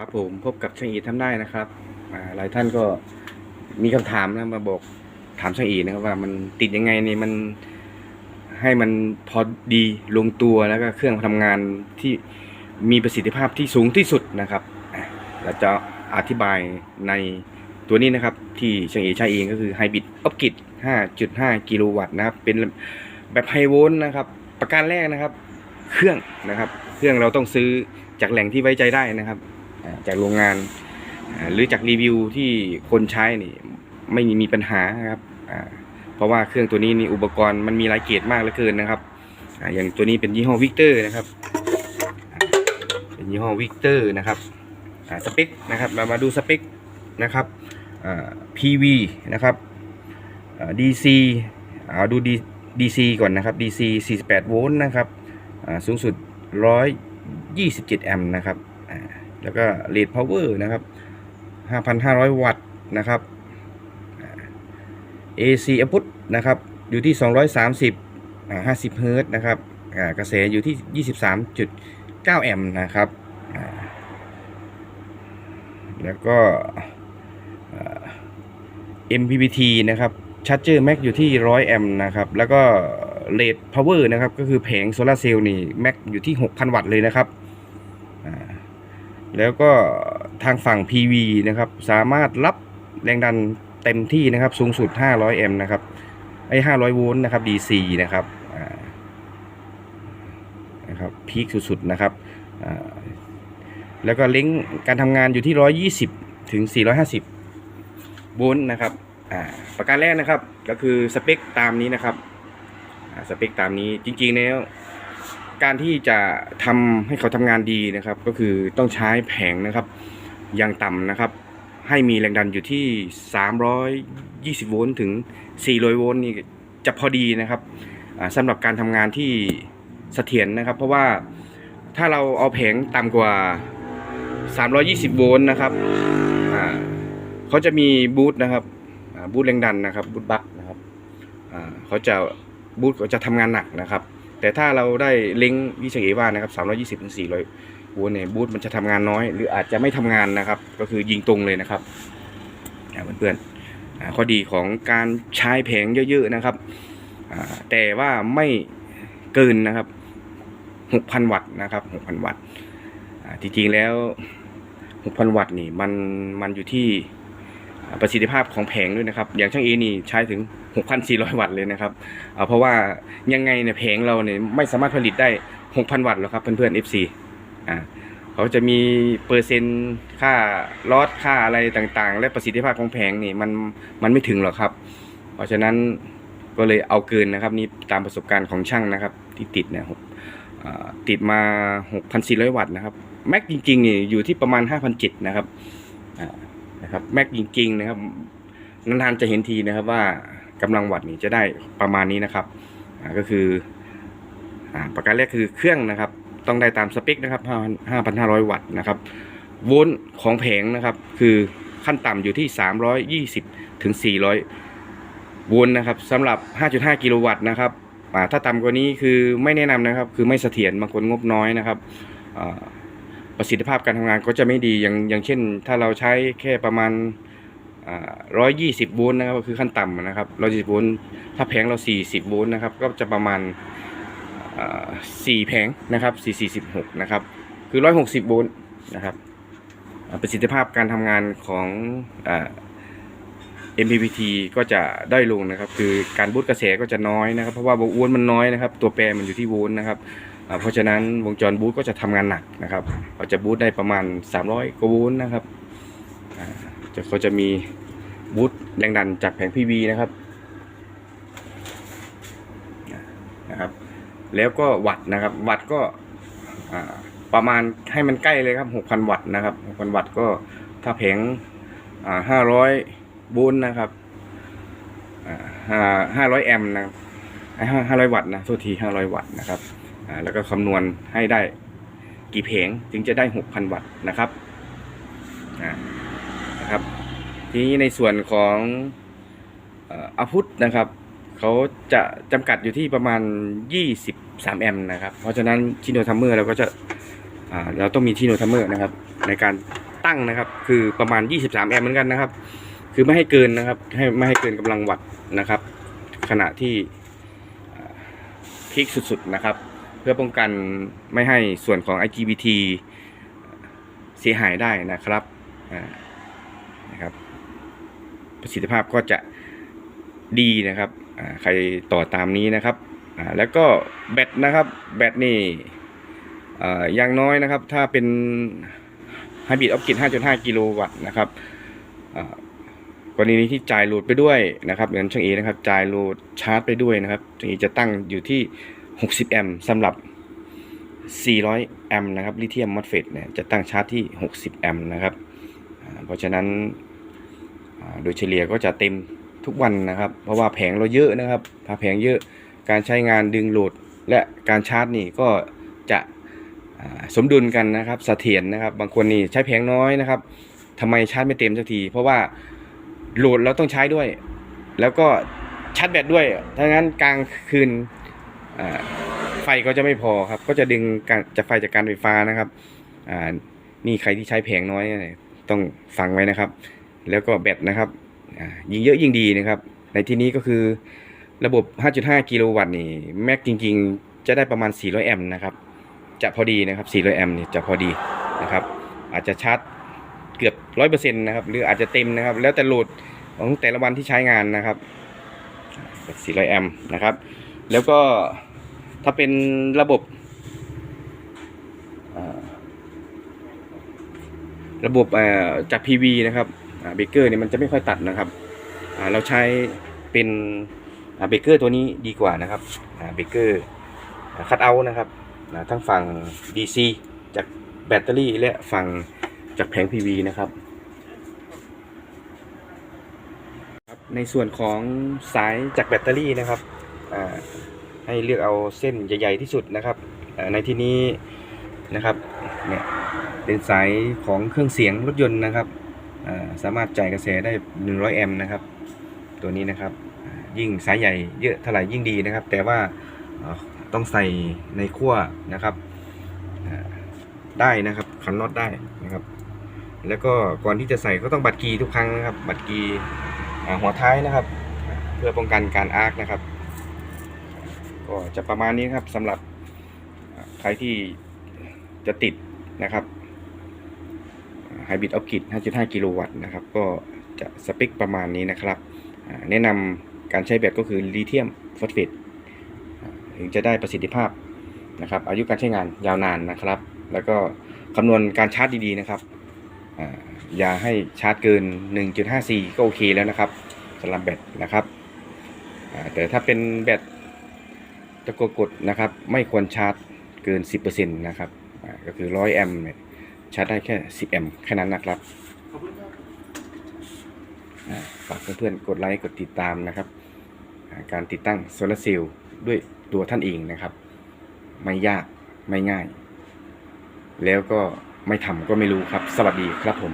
ครับผมพบกับช่างอีทำได้นะครับหลายท่านก็มีคำถามนะมาบอกถามช่างอีนะครับว่ามันติดยังไงนี่มันให้มันพอดีลงตัวแล้วก็เครื่องทำงานที่มีประสิทธิภาพที่สูงที่สุดนะครับเราจะอธิบายในตัวนี้นะครับ ที่ช่างอีใช้เองก็คือไฮบริดออฟกิด5.5 กิโลวัตต์นะครับ เป็นแบบไฮโวลต์นะครับ ประการแรกนะครับ เครื่องนะครับ เครื่องเราต้องซื้อจากแหล่งที่ไว้ใจได้นะครับ จากโรงงาน หรือจากรีวิวที่คนใช้นี่ไม่มีปัญหาครับเพราะว่าเครื่องตัวนี้นี่อุปกรณ์มันมีหลายเกรมากเหลือเกินนะครับอย่างตัวนี้เป็นยี่ห้อวิกเตอร์นะครับเป็นยี่ห้อวิกเตอร์นะครับสเปคนะครับเรามาดูสเปคนะครับ PV นะครับ DC เอาดู DC ก่อนนะครับ DC 48 โวลต์นะครับสูงสุด 127 แอมป์นะครับ แล้วก็ Rate Power นะครับ 5,500 วัตต์นะครับ AC output นะครับ อยู่ที่ 230อ่า50 เฮิร์ตนะครับกระแสอยู่ที่ 23.9 แอมป์นะครับแล้วก็ MPPT นะครับ Charger Max อยู่ที่ 100 แอมป์นะครับ แล้วก็ Rate Power นะครับ ก็คือแผงโซลาเซลล์นี่ Max อยู่ที่ 6,000 วัตต์เลยนะครับ แล้วก็ทางฝั่ง PV นะครับ สามารถรับแรงดันเต็มที่นะครับ สูงสุด 500 แอมป์นะครับ ไอ้ 500 โวลต์นะครับ DC นะครับนะครับ พีคสุดๆ นะครับ แล้วก็เล้งการทำงานอยู่ที่ 120 ถึง 450 โวลต์นะครับอ่าประการแรกนะครับ ก็คือสเปคตามนี้นะครับ สเปคตามนี้จริงๆแล้ว การที่จะทำให้เขาทำงานดีนะครับ ก็คือต้องใช้แผงนะครับอย่างต่ำนะครับ ให้มีแรงดันอยู่ที่ 320 โวลต์ถึง 400 โวลต์นี่จะพอดีนะครับอ่าสำหรับการทำงานที่เสถียรนะครับ เพราะว่าถ้าเราเอาแผงต่ำกว่า 320 โวลต์นะครับเขาจะมีบูทนะครับบูทแรงดันนะครับบูทบัคนะครับเขาจะบูทเขาจะทำงานหนักนะครับ แต่ถ้าเราได้เล้งวิเศษว่านะครับ320ถึง400วลต์เนี่ยบูทมันจะทำงานน้อย หรืออาจจะไม่ทำงานนะครับ ก็คือยิงตรงเลยนะครับเพื่อนๆอ่าข้อดีของการใช้แผงเยอะๆนะครับแต่ว่าไม่เกินนะครับ 6,000 วัตต์นะครับ 6,000 วัตต์จริงๆแล้ว 6,000 วัตต์นี่มันมันอยู่ที่ประสิทธิภาพของแผงด้วยนะครับ อย่างช่างเอนี่ใช้ถึง6,400 วัตต์เลยนะครับอ่าเพราะว่ายังไงเนี่ยแผงเราเนี่ยไม่สามารถผลิตได้ 6,000 วัตต์หรอกครับเพื่อนๆ FC อ่าเขาจะมีเปอร์เซ็นต์ค่าลอสค่าอะไรต่างๆ และประสิทธิภาพของแผงนี่มันมันไม่ถึงหรอกครับ เพราะฉะนั้นก็เลยเอาเกินนะครับนี่ตามประสบการณ์ของช่างนะครับ ที่ติดเนี่ยอ่าติดมา 6,400 วัตต์นะครับแม็กจริงๆนี่อยู่ที่ประมาณ 5,700นะครับอ่านะครับแม็กจริงๆนะครับนานๆจะเห็นทีนะครับว่า กำลังวัตต์นี่จะได้ประมาณนี้นะครับก็คืออ่าประการแรกคือเครื่องนะครับ ต้องได้ตามสเปคนะครับ5,500 วัตต์นะครับโวลต์ของแผงนะครับ คือขั้นต่ำอยู่ที่ 320ถึง400 โวลต์นะครับสำหรับ 5.5 กิโลวัตต์นะครับถ้าต่ำกว่านี้คือไม่แนะนำนะครับ คือไม่เสถียรบางคนงบน้อยนะครับประสิทธิภาพการทำงานก็จะไม่ดีอย่างอย่างเช่น ถ้าเราใช้แค่ประมาณ ร้อยยี่สิบโวลต์นะครับคือขั้นต่ำนะครับร้อยยี่สิบโวลต์ถ้าแผงเราสี่สิบโวลต์นะครับก็จะประมาณสี่แผงนะครับสี่สี่สิบหกนะครับคือร้อยหกสิบโวลต์นะครับประสิทธิภาพการทำงานของอ MPPT ก็จะได้ลงนะครับ คือการบูตกระแสก็จะน้อยนะครับ เพราะว่าโวลต์มันน้อยนะครับ ตัวแปรมันอยู่ที่โวลต์นะครับเพราะฉะนั้นวงจรบูตก็จะทำงานหนักนะครับเราจะบูตได้ประมาณ 300กว่าโวลต์นะครับ จะเขาจะมีบูตแรงดันจากแผง PV นะครับนะครับ แล้วก็วัตต์นะครับ วัตต์ก็ประมาณให้มันใกล้เลยครับ6,000 วัตต์นะครับ6,000 วัตต์ก็ถ้าแผงอ่า500โวลต์นะครับอ่า500แอมป์นะครับห้า500วัตต์นะโทษที500วัตต์นะครับแล้วก็คำนวณให้ได้กี่แผงถึงจะได้ 6,000 วัตต์นะครับอ่า นะครับ ทีนี้ในส่วนของอาพุทนะครับเขาจะจำกัดอยู่ที่ประมาณ 23 แอมป์นะครับ เพราะฉะนั้นชิโนทัมเมอร์เราก็จะเราต้องมีชิโนทัมเมอร์นะครับ ในการตั้งนะครับคือประมาณ 23 แอมป์เหมือนกันนะครับ คือไม่ให้เกินนะครับให้ไม่ให้เกินกำลังวัตต์นะครับ ขณะที่อ่าพีคสุดๆนะครับ เพื่อป้องกันไม่ให้ส่วนของ IGBT เสียหายได้นะครับอ่า นะครับ ประสิทธิภาพก็จะดีนะครับใครต่อตามนี้นะครับแล้วก็แบตนะครับแบตนี่อย่างน้อยนะครับ ถ้าเป็น Hybrid of Grid 5.5 กิโลวัตต์นะครับกรณีที่จ่ายโหลดไปด้วยนะครับเหมือช่างเอนะครับจ่ายโหลดชาร์จไปด้วยนะครับช่างเอจะตั้งอยู่ที่ 60 แอมป์สำหรับ 400 แอมป์นะครับลิเธียมมอสเฟตเนี่ยจะตั้งชาร์จที่ 60 แอมป์นะครับ เพราะฉะนั้นโดยเฉลี่ยก็จะเต็มทุกวันนะครับ เพราะว่าแผงเราเยอะนะครับ ถ้าแผงเยอะการใช้งานดึงโหลด และการชาร์จนี่ก็จะสมดุลกันนะครับเสถียรนะครับ บางคนนี่ใช้แผงน้อยนะครับทำไมชาร์จไม่เต็มสักที เพราะว่าโหลดเราต้องใช้ด้วย แล้วก็ชาร์จแบตด้วยถ้างั้นกลางคืนไฟก็จะไม่พอครับ ก็จะดึงการจากไฟจากการไฟฟ้านะครับนี่ใครที่ใช้แผงน้อย ต้องฟังไว้นะครับ แล้วก็แบตนะครับยิงเยอะยิ่งดีนะครับ ในที่นี้ก็คือระบบ 5.5 กิโลวัตต์นี่แม็กจริง ๆ จะได้ประมาณ 400 แอมป์นะครับ จะพอดีนะครับ 400 แอมป์นี่จะพอดีนะครับ อาจจะชาร์จเกือบ 100%นะครับ หรืออาจจะเต็มนะครับ แล้วแต่โหลดของแต่ละวันที่ใช้งานนะครับ 400 แอมป์นะครับ แล้วก็ถ้าเป็นระบบอ่า ระบบจาก PV นะครับเบเกอร์เนี่ยมันจะไม่ค่อยตัดนะครับเราใช้เป็นเบเกอร์ตัวนี้ดีกว่านะครับเบเกอร์คัดเอานะครับทั้งฝั่ง DC จากแบตเตอรี่และฝั่งจากแผง PV นะครับในส่วนของสายจากแบตเตอรี่นะครับให้เลือกเอาเส้นใหญ่ ๆที่สุดนะครับในที่นี้นะครับเนี่ย เป็นสายของเครื่องเสียงรถยนต์นะครับสามารถจ่ายกระแสได้ 100 แอมป์นะครับ ตัวนี้นะครับ ยิ่งสายใหญ่เยอะเท่าไหร่ยิ่งดีนะครับ แต่ว่าต้องใส่ในขั้วนะครับได้นะครับขันน็อตได้นะครับ แล้วก็ก่อนที่จะใส่ก็ต้องบัดกีทุกครั้งนะครับ บัดกีหัวท้ายนะครับ เพื่อป้องกันการอาร์คนะครับ ก็จะประมาณนี้ครับสำหรับใครที่จะติดนะครับ ไฮบริดออฟกิด5.5 กิโลวัตต์นะครับ ก็จะสเปคประมาณนี้นะครับแนะนำการใช้แบตก็คือลิเธียมฟอสเฟตถึงจะได้ประสิทธิภาพนะครับ อายุการใช้งานยาวนานนะครับ แล้วก็คำนวณการชาร์จดีๆนะครับอย่าให้ชาร์จเกิน 1.54 ก็โอเคแล้วนะครับสำหรับแบตนะครับแต่ถ้าเป็นแบตตะโกกดนะครับ ไม่ควรชาร์จเกิน 10%นะครับก็คือ 100 แอมป์ ชาร์จได้แค่ 10 แอมป์แค่นั้นนะครับฝากเพื่อนๆกดไลค์กดติดตามนะครับ การติดตั้งโซลาร์เซลล์ด้วยตัวท่านเองนะครับ ไม่ยากไม่ง่าย แล้วก็ไม่ทำก็ไม่รู้ครับ สวัสดีครับผม